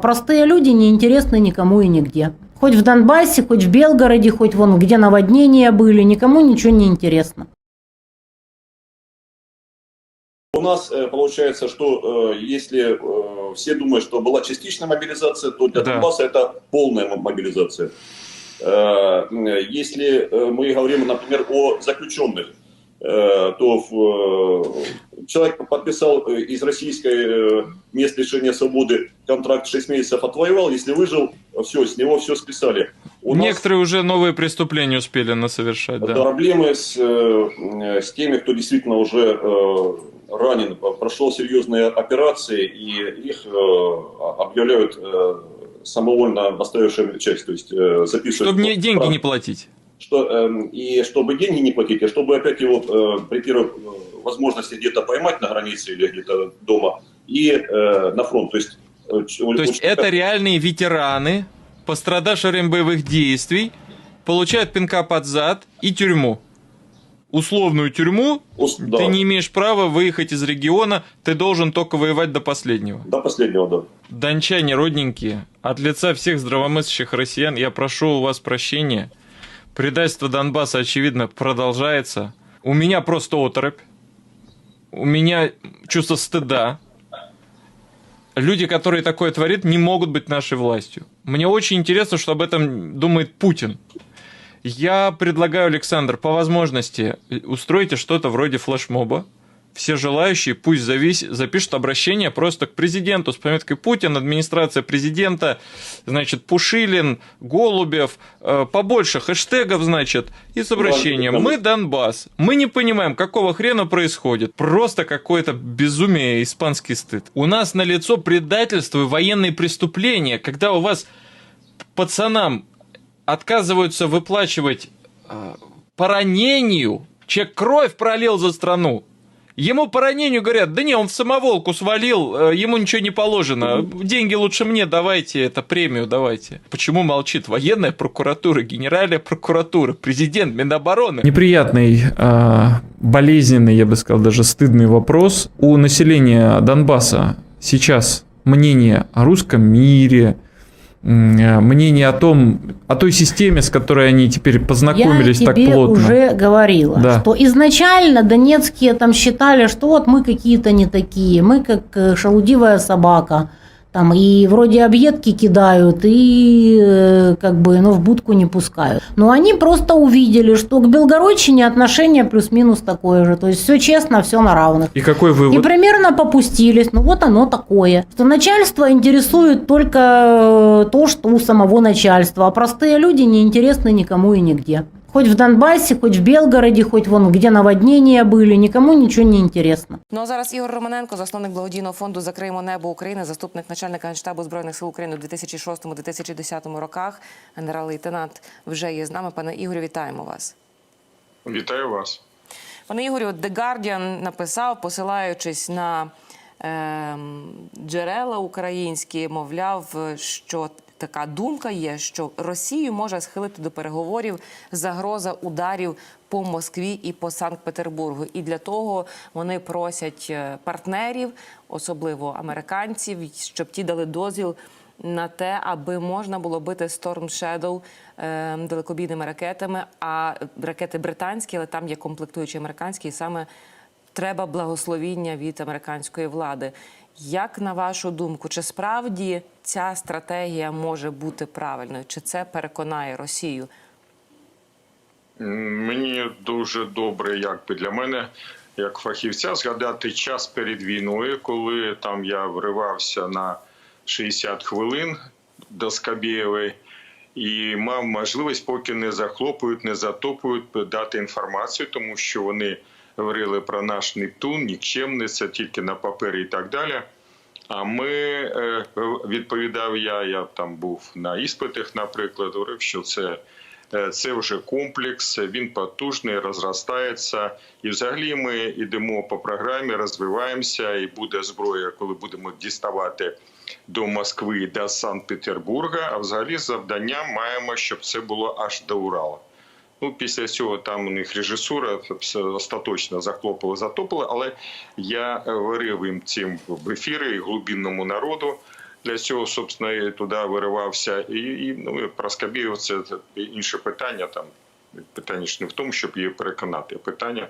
Простые люди не интересны никому и нигде. Хоть в Донбассе, хоть в Белгороде, хоть вон где наводнения были, никому ничего не интересно. У нас э, получается, что э, если э, все думают, что была частичная мобилизация, то для Да. Донбасса это полная мо- мобилизация. Если мы говорим, например, о заключенных, то в, э, человек подписал э, из российской э, мест лишения свободы контракт 6 месяцев отвоевал, если выжил, все, с него все списали. У нас- Некоторые уже новые преступления успели насовершать, да. Проблемы с, э, с теми, кто действительно уже э, ранен, прошел серьезные операции, и их э, объявляют э, самовольно оставившим часть, то есть э, записывают... Чтобы не, деньги не платить. Что, эм, и чтобы деньги не платить, а чтобы опять его э, при первой э, возможности где-то поймать на границе или где-то дома и э, на фронт. То есть, э, То есть это реальные ветераны, пострадавшие боевых действий, получают пинка под зад и тюрьму. Условную тюрьму, ус- да, ты не имеешь права выехать из региона, ты должен только воевать до последнего. До последнего, да. Дончане, родненькие, от лица всех здравомыслящих россиян я прошу у вас прощения. Предательство Донбасса, очевидно, продолжается. У меня просто оторопь. У меня чувство стыда. Люди, которые такое творят, не могут быть нашей властью. Мне очень интересно, что об этом думает Путин. Я предлагаю, Александр, по возможности устройте что-то вроде флешмоба. Все желающие пусть завис... запишут обращение просто к президенту с пометкой Путин, администрация президента, значит, Пушилин, Голубев, э, побольше хэштегов, значит, и с обращением да. «Мы Донбасс». Мы не понимаем, какого хрена происходит. Просто какое-то безумие испанский стыд. У нас на лицо предательство и военные преступления, когда у вас пацанам отказываются выплачивать э, по ранению. Человек кровь пролил за страну. Ему по ранению говорят, да не, он в самоволку свалил, э, ему ничего не положено. Деньги лучше мне давайте, это премию давайте. Почему молчит военная прокуратура, генеральная прокуратура, президент, Минобороны? Неприятный, а, болезненный, я бы сказал, даже стыдный вопрос. У населения Донбасса сейчас мнение о русском мире, мнение о том, о той системе, с которой они теперь познакомились Я так тебе плотно. уже говорила, Да. что изначально донецкие там считали, что вот мы какие-то не такие, мы как э, шалудивая собака, там и вроде объедки кидают, и э, как бы, ну, в будку не пускают. Но они просто увидели, что к Белгородчине отношение плюс-минус такое же, то есть все честно, все на равных. И какой И вывод? примерно попустились. Ну вот оно такое. Что начальство интересует только э, то, что у самого начальства, а простые люди не интересны никому и нигде. Хоть в Донбассе, хоть в Белгороде, хоть вон где наводнения были, никому ничего не интересно. Ну а зараз Ігор Романенко, засновник благодійного фонду Закриємо небо України, заступник начальника генштабу збройних сил України у 2006-2010 роках. Генерал-лейтенант вже є з нами. Пане Ігорю, вітаємо вас. Вітаю вас. Пане Ігорю, The Guardian написав, посилаючись на ем, джерела українські, мовляв, що така думка є, що Росію може схилити до переговорів загроза ударів по Москві і по Санкт-Петербургу. І для того вони просять е, партнерів, особливо американців, щоб ті дали дозвіл на те, аби можна було бити Storm Shadow е, далекобійними ракетами, а ракети британські, але там є комплектуючі американські, і саме треба благословіння від американської влади. Як на вашу думку, чи справді ця стратегія може бути правильною? Чи це переконає Росію? Мені дуже добре, якби для мене, як фахівця, згадати час перед війною, коли там я вривався на 60 хвилин до Скабєєвої і мав можливість, поки не захлопують, не затопують, дати інформацію, тому що вони говорили про наш Нептун, нікчемниця, тільки на папері і так далі. А ми е, відповідав я, я там був на іспитах, наприклад, говорив, що це, е, це вже комплекс, він потужний, розростається. І взагалі ми йдемо по програмі, розвиваємося, і буде зброя, коли будемо діставати до Москви, до Санкт-Петербурга. А взагалі завдання маємо, щоб це було аж до Урала. Ну, після цього там у них режисура остаточно захлопила, затопила. Але я говорив їм цим в ефірі і глибинному народу. Для цього, собственно, і туди виривався. І, і ну, про Скабєєва це, інше питання. Там питання ж не в тому, щоб її переконати. Питання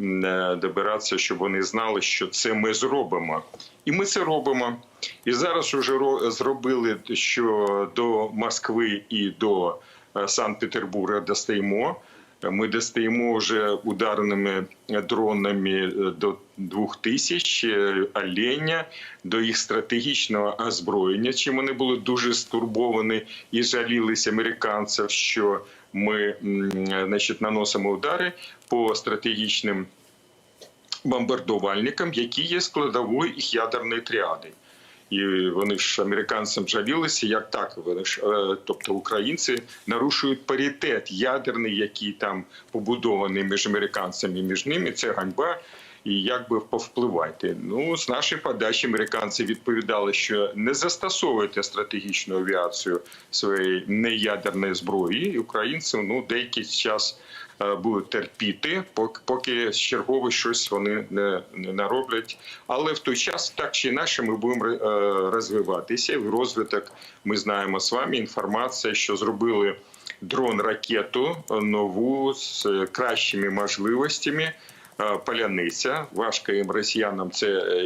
е, добиратися, щоб вони знали, що це ми зробимо. І ми це робимо. І зараз ро- зробили, що до Москви і до е, Санкт-Петербурга достаємо. Ми достаємо вже ударними дронами е, до 2000 е, оленя, до їх стратегічного озброєння, чим вони були дуже стурбовані і жалілися американців, що ми значить, наносимо удари по стратегічним бомбардувальникам, які є складовою їх ядерної тріади. І вони ж американцям жалілися, як так вони ж, е, тобто українці нарушують паритет ядерний, який там побудований між американцями і між ними. Це ганьба. І як би повпливати? Ну з нашої подачі американці відповідали, що не застосовуйте стратегічну авіацію своєї неядерної зброї. І українці ну деякий час е, будуть терпіти, поки поки чергове щось вони не, нароблять. Але в той час, так чи інакше, ми будемо е, розвиватися. В розвиток ми знаємо з вами інформація, що зробили дрон ракету нову з е, кращими можливостями. Е, Паляниця. Важко їм росіянам це е,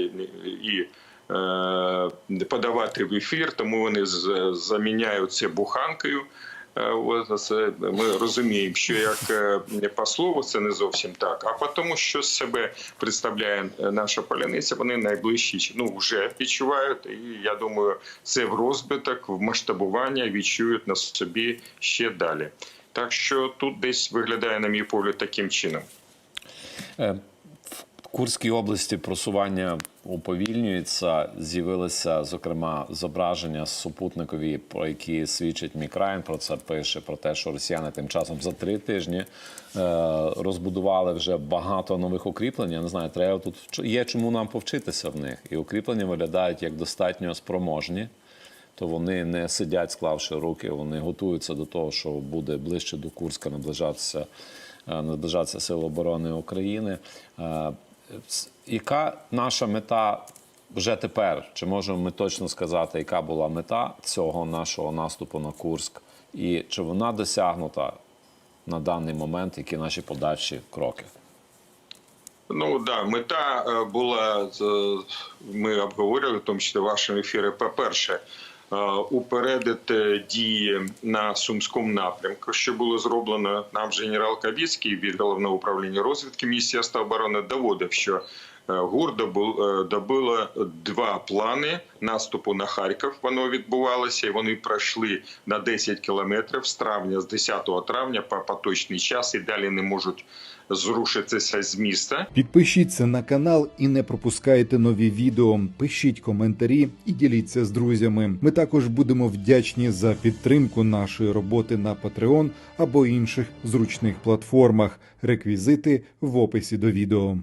і е, подавати в ефір, тому вони заміняють це буханкою. Ми розуміємо, що як по слову це не зовсім так, а по тому, що з себе представляє наша поляниця, вони найближчі ну вже відчувають. І я думаю, це в розбиток, в масштабування відчують на собі ще далі. Так що тут десь виглядає, на мій погляд, таким чином. Е, В Курській області просування уповільнюється. З'явилися, зокрема, зображення супутникові, про які свідчить Мікраїн. Про це пише про те, що росіяни тим часом за три тижні е, розбудували вже багато нових укріплень. Я не знаю, треба тут є чому нам повчитися в них. І укріплення виглядають як достатньо спроможні. То вони не сидять, склавши руки, вони готуються до того, що буде ближче до Курська наближатися, наближатися Сили оборони України. Е, Яка наша мета вже тепер? Чи можемо ми точно сказати, яка була мета цього нашого наступу на Курськ? І чи вона досягнута на даний момент, які наші подальші кроки? Ну да, мета е, була ми обговорювали, в тому числі в вашому ефірі. По-перше, е, упередити дії на сумському напрямку, що було зроблено. Нам генерал Кавіцький від головного управління розвідки Міністерства оборони доводив, що е, ГУР добу- е, добило два плани наступу на Харків. Воно відбувалося, і вони пройшли на 10 кілометрів з травня, з 10 травня по поточний час, і далі не можуть зрушитися з міста. Підпишіться на канал і не пропускайте нові відео. Пишіть коментарі і діліться з друзями. Ми також будемо вдячні за підтримку нашої роботи на Patreon або інших зручних платформах. Реквізити в описі до відео.